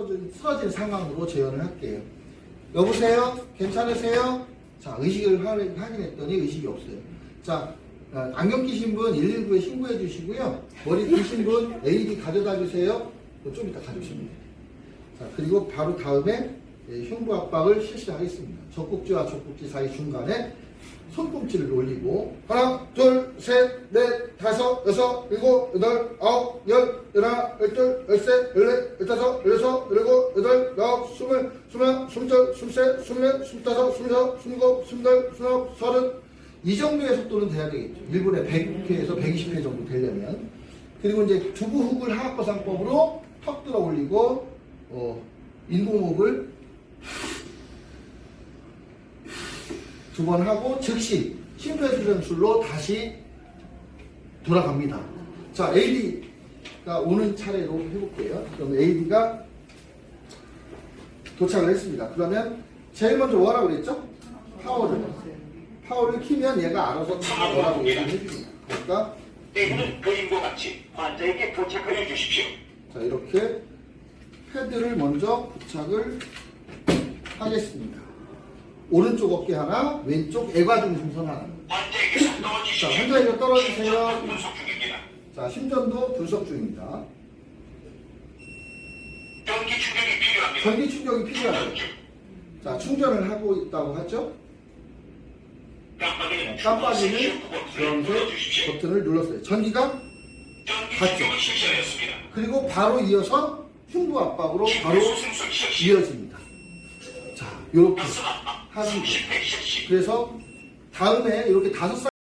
쓰러진, 쓰러진 상황으로 재현을 할게요. 여보세요? 괜찮으세요? 자, 의식을 확인- 확인했더니 의식이 없어요. 자, 어, 안경 끼신 분 119에 신고해 주시고요. 머리 빗신 분 AED 가져다 주세요. 그거 좀 이따 가져오시면 돼요. 자, 그리고 바로 다음에 예, 흉부 압박을 실시하겠습니다. 젖꼭지와 젖꼭지 사이 중간에 손꿈치를 올리고 하나, 둘, 셋, 넷, 다섯, 여섯, 일곱, 여덟, 열, 열하나, 열둘, 열셋, 열넷, 열다섯, 열여섯, 열일곱, 여덟, 아홉, 스물, 스물하나, 스물둘, 스물셋, 스물넷, 스물다섯, 스물여섯, 스물일곱, 스물여덟, 스물아홉, 서른 이 정도의 속도는 돼야 되겠죠. 1분에 100회에서 120회 정도 되려면 그리고 이제 두부 훅을 하악거상법으로 턱 들어 올리고 어, 인공호흡을 두 번 하고 즉시 심폐수전술로 다시 돌아갑니다. 자, AD 가 오는 차례로 해볼게요. 그럼 AD가 도착을 했습니다. 그러면 제일 먼저 뭐라고 그랬죠? 파워를. 파워를 키면 얘가 알아서 다 뭐라고 얘기를 해줍니다. 그러니까 때문은 그림과 같이 환자에게 도착하여 주십시오. 자 이렇게 패드를 먼저 부착을 하겠습니다. 오른쪽 어깨 하나, 왼쪽 애과 중심선 하나. 환자에게서 떨어지십시오. 자, 환자에게 떨어지세요. 자, 심전도 분석 중입니다. 전기 충격이 필요합니다. 전기 충격이 필요하죠. 자, 충전을 하고 있다고 하죠. 깜빡이는 깜빡이는 버튼을 눌렀어요. 전기가 전기 갔죠. 그리고 바로 이어서 흉부 압박으로 바로. 이어집니다. 자, 이렇게 실시. 그래서 다음에 이렇게 다섯 살